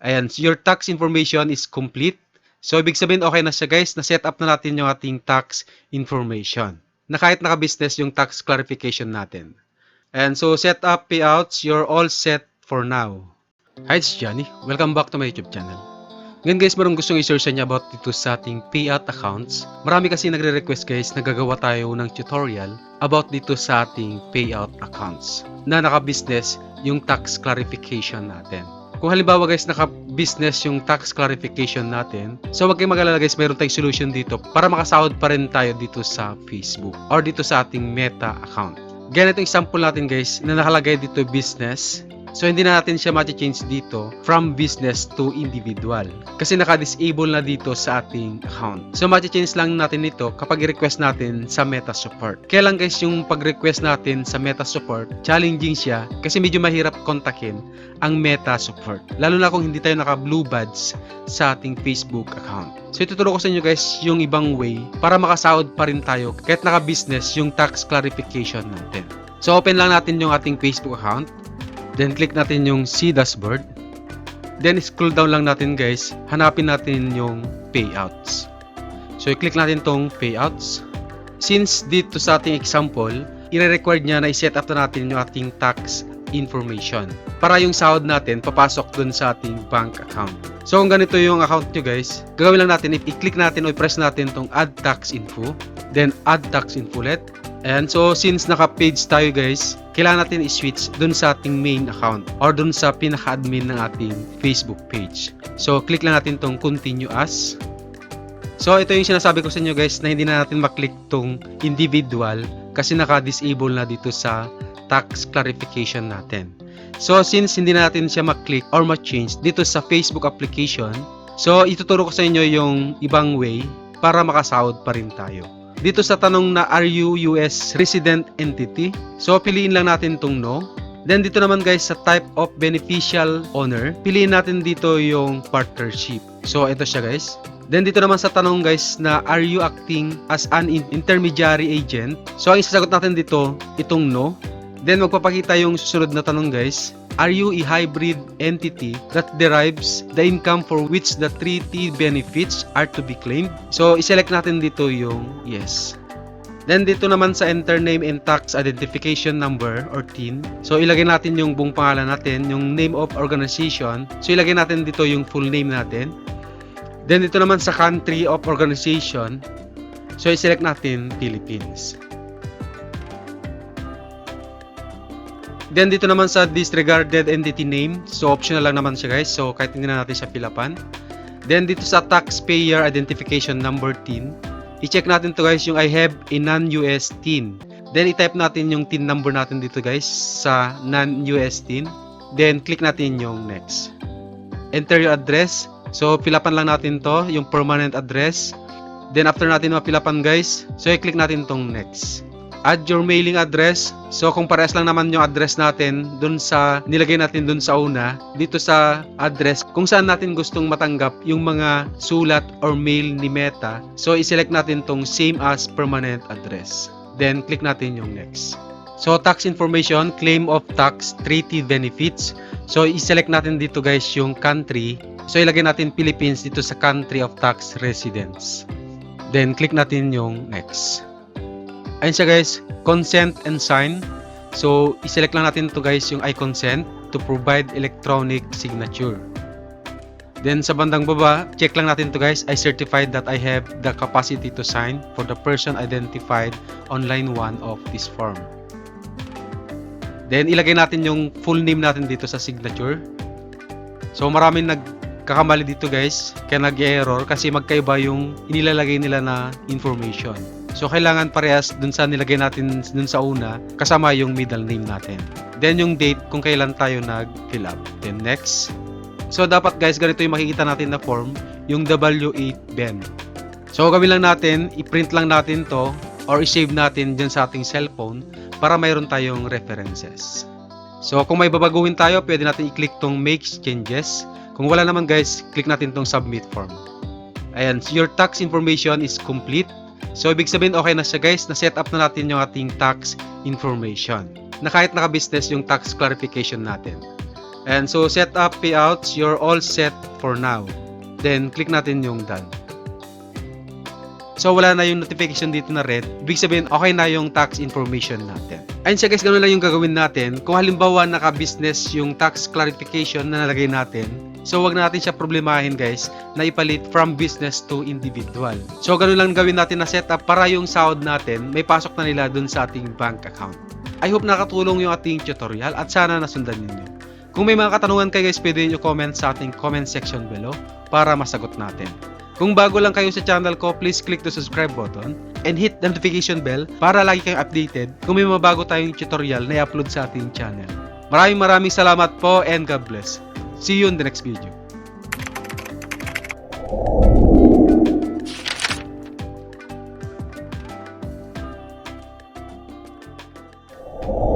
Ayan, so your tax information is complete. So, ibig sabihin, okay na siya guys, na-set up na natin yung ating tax information. Na kahit naka-business yung tax clarification natin. And so, set up payouts, you're all set for now. Hi, it's Johnny. Welcome back to my YouTube channel. Ngayon guys, marong gustong i-share sa inyo about dito sa ating payout accounts. Marami kasi nagre-request guys na gagawa tayo ng tutorial about dito sa ating payout accounts na naka-business yung tax clarification natin. Kung halimbawa guys, naka-business yung tax clarification natin, so wag kayong mag-alala guys, mayroon tayong solution dito para makasahod pa rin tayo dito sa Facebook or dito sa ating Meta account. Ganito example natin guys na nakalagay dito business. So hindi na natin siya ma-change dito from business to individual kasi naka-disable na dito sa ating account. So ma-change lang natin ito kapag i-request natin sa Meta Support. Kaya lang guys yung pag-request natin sa Meta Support, challenging siya kasi medyo mahirap kontakin ang Meta Support. Lalo na kung hindi tayo naka-blue badge sa ating Facebook account. So ituturo ko sa inyo guys yung ibang way para makasahod pa rin tayo kahit naka-business yung tax clarification natin. So open lang natin yung ating Facebook account. Then click natin yung see dashboard. Then scroll down lang natin guys. Hanapin natin yung payouts. So i-click natin tong payouts. Since dito sa ating example, i-require niya na i-set up na natin yung ating tax information. Para yung sahod natin papasok dun sa ating bank account. So kung ganito yung account nyo guys, gagawin lang natin, i-click natin o i-press natin tong add tax info, then add tax info ulit. And so since naka-page tayo guys, kailangan natin i-switch dun sa ating main account or dun sa pinaka-admin ng ating Facebook page. So click lang natin tong continue as. So ito yung sinasabi ko sa inyo guys na hindi na natin maklik tong individual kasi naka-disable na dito sa tax clarification natin. So since hindi na natin siya maklik or ma-change dito sa Facebook application, so ituturo ko sa inyo yung ibang way para makasahod pa rin tayo. Dito sa tanong na are you US resident entity? So piliin lang natin tong no. Then dito naman guys sa type of beneficial owner, piliin natin dito yung partnership. So ito siya guys. Then dito naman sa tanong guys na are you acting as an in- intermediary agent? So ang isasagot natin dito itong no. Then magpapakita yung susunod na tanong guys. Are you a hybrid entity that derives the income for which the treaty benefits are to be claimed? So, iselect natin dito yung yes. Then dito naman sa enter name and tax identification number or TIN. So ilagay natin yung buong pangalan natin, yung name of organization. So ilagay natin dito yung full name natin. Then dito naman sa country of organization. So i-select natin Philippines. Then dito naman sa disregarded entity name, so optional lang naman siya guys. So kahit hindi na natin siya pilapan. Then dito sa taxpayer identification number TIN, i-check natin to guys yung I have a non-US TIN. Then i-type natin yung TIN number natin dito guys sa non-US TIN. Then click natin yung next. Enter your address. So pilapan lang natin to, yung permanent address. Then after natin mapilapan guys, so i-click natin tong next add your mailing address. So kung parehas lang naman yung address natin dun sa nilagay natin dun sa una, dito sa address kung saan natin gustong matanggap yung mga sulat or mail ni Meta. So i-select natin tong same as permanent address. Then click natin yung next. So tax information, claim of tax, treaty benefits. So i-select natin dito guys yung country. So ilagay natin Philippines dito sa country of tax residence. Then click natin yung next. Ayun siya guys, consent and sign. So, i-select lang natin to guys yung I consent to provide electronic signature. Then sa bandang baba, check lang natin to guys, I certified that I have the capacity to sign for the person identified on line 1 of this form. Then ilagay natin yung full name natin dito sa signature. So maraming nagkakamali dito guys, kaya nag-error kasi magkaiba yung inilalagay nila na information. So kailangan parehas dun sa nilagay natin dun sa una kasama yung middle name natin. Then yung date kung kailan tayo nag-fill up. Then next. So dapat guys ganito yung makikita natin na form, yung W8 Ben. So gawin lang natin, i-print lang natin to or i-save natin dyan sa ating cellphone para mayroon tayong references. So kung may babaguhin tayo, pwede natin i-click tong make changes. Kung wala naman guys, click natin tong submit form. Ayan, so your tax information is complete. So, ibig sabihin, okay na siya guys, na-set up na natin yung ating tax information. Na kahit naka-business yung tax clarification natin. And so set up payouts, you're all set for now. Then click natin yung done. So wala na yung notification dito na red. Ibig sabihin okay na yung tax information natin. Ayun siya guys, ganun lang yung gagawin natin. Kung halimbawa naka-business yung tax clarification na nalagay natin, so wag natin siya problemahin guys na ipalit from business to individual. So ganun lang gawin natin na setup para yung sahod natin may pasok na nila dun sa ating bank account. I hope nakatulong yung ating tutorial at sana nasundan ninyo. Kung may mga katanungan kayo guys, pwede nyo comment sa ating comment section below para masagot natin. Kung bago lang kayo sa channel ko, please click the subscribe button and hit the notification bell para lagi kayong updated kung may mga bago tayong tutorial na i-upload sa ating channel. Maraming maraming salamat po and God bless. See you in the next video. you